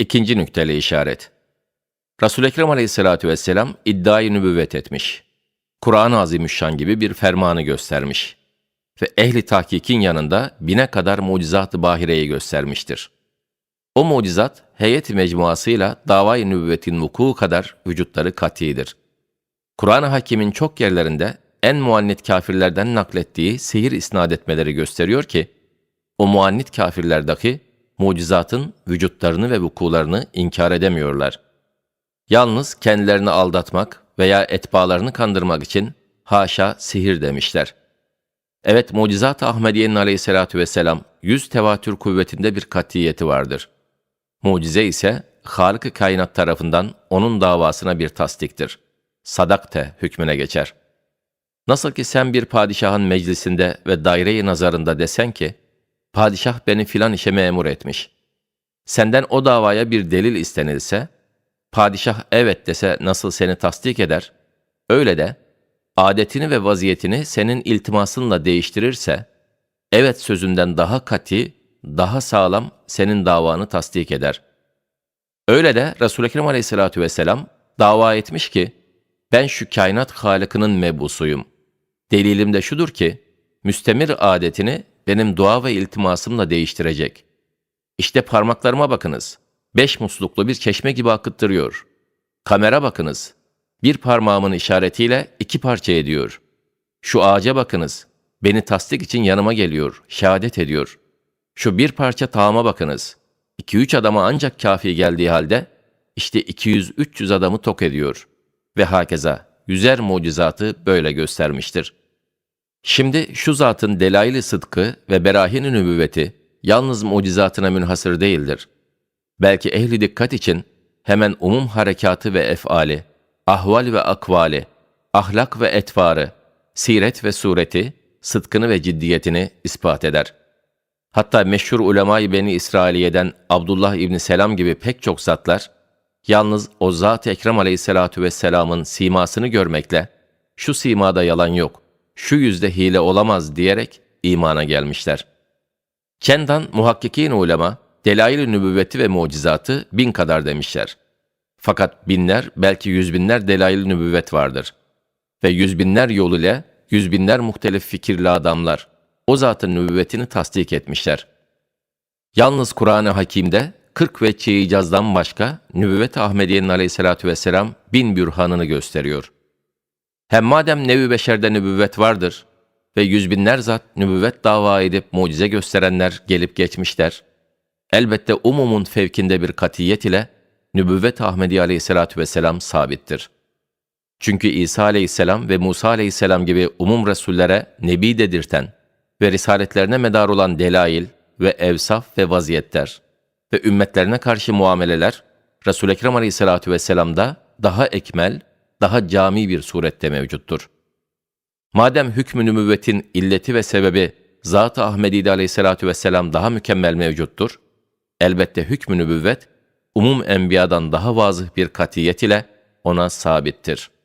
İkinci nükteli işaret. Resul-i Ekrem aleyhissalatü vesselam iddiayı nübüvvet etmiş. Kur'an-ı Azimüşşan gibi bir fermanı göstermiş. Ve ehli tahkikin yanında bine kadar mucizat-ı bahireyi göstermiştir. O mucizat heyet mecmuasıyla davayı nübüvvetin vuku kadar vücutları katidir. Kur'an-ı Hakim'in çok yerlerinde en muannit kafirlerden naklettiği sihir isnat etmeleri gösteriyor ki, o muannit kafirler dahi mucizatın vücutlarını ve vukularını inkar edemiyorlar. Yalnız kendilerini aldatmak veya etbalarını kandırmak için haşa sihir demişler. Evet mucizat-ı Ahmediye'nin aleyhissalatü vesselam yüz tevatür kuvvetinde bir katiyeti vardır. Mucize ise Halık-ı Kainat tarafından onun davasına bir tasdiktir. Sadakte hükmüne geçer. Nasıl ki sen bir padişahın meclisinde ve daire-i nazarında desen ki, padişah beni filan işe memur etmiş. Senden o davaya bir delil istenilse, padişah evet dese nasıl seni tasdik eder, öyle de adetini ve vaziyetini senin iltimasınla değiştirirse, evet sözünden daha kati, daha sağlam senin davanı tasdik eder. Öyle de Resul-i Ekrem aleyhissalatü vesselam dava etmiş ki, ben şu kainat halikinin mebusuyum. Delilim de şudur ki, müstemir adetini benim dua ve iltimasımla değiştirecek. İşte parmaklarıma bakınız. Beş musluklu bir çeşme gibi akıttırıyor. Kamera bakınız. Bir parmağımın işaretiyle iki parça ediyor. Şu ağaca bakınız. Beni tasdik için yanıma geliyor, şehadet ediyor. Şu bir parça tağıma bakınız. İki üç adama ancak kafi geldiği halde, işte 200-300 adamı tok ediyor. Ve hakeza, yüzer mucizatı böyle göstermiştir.'' Şimdi şu zatın delail-i sıdkı ve berahin-i nübüvveti yalnız mucizatına münhasır değildir. Belki ehli dikkat için hemen umum harekatı ve efali, ahval ve akvali, ahlak ve etvarı, siret ve sureti, sıdkını ve ciddiyetini ispat eder. Hatta meşhur ulemayı Beni İsrailiye'den Abdullah İbni Selam gibi pek çok zatlar, yalnız o Zat-ı Ekrem aleyhissalatu vesselamın simasını görmekle, şu simada yalan yok, şu yüzde hile olamaz diyerek imana gelmişler. Kendan muhakkikin ulema, delail-i nübüvveti ve mucizatı bin kadar demişler. Fakat binler, belki yüz binler delail-i nübüvvet vardır. Ve yüz binler yol ile yüz binler muhtelif fikirli adamlar o zatın nübüvvetini tasdik etmişler. Yalnız Kur'an-ı Hakim'de 40 ve icazdan başka nübüvvet Ahmediye'nin aleyhissalatü vesselam bin bürhanını gösteriyor. Hem madem nevi beşerde nübüvvet vardır ve yüz binler zat nübüvvet dava edip mucize gösterenler gelip geçmişler, elbette umumun fevkinde bir katiyet ile nübüvvet Ahmedi aleyhissalatü vesselam sabittir. Çünkü İsa aleyhisselam ve Musa aleyhisselam gibi umum resullere nebi dedirten ve risaletlerine medar olan delail ve evsaf ve vaziyetler ve ümmetlerine karşı muameleler Resul-i Ekrem aleyhissalatü vesselam'da daha ekmel daha cami bir surette mevcuttur. Madem hükmü nübüvvetin illeti ve sebebi Zat-ı Ahmedi'de aleyhissalatü vesselam daha mükemmel mevcuttur, elbette hükmü nübüvvet, umum enbiyadan daha vazıh bir katiyet ile ona sabittir.''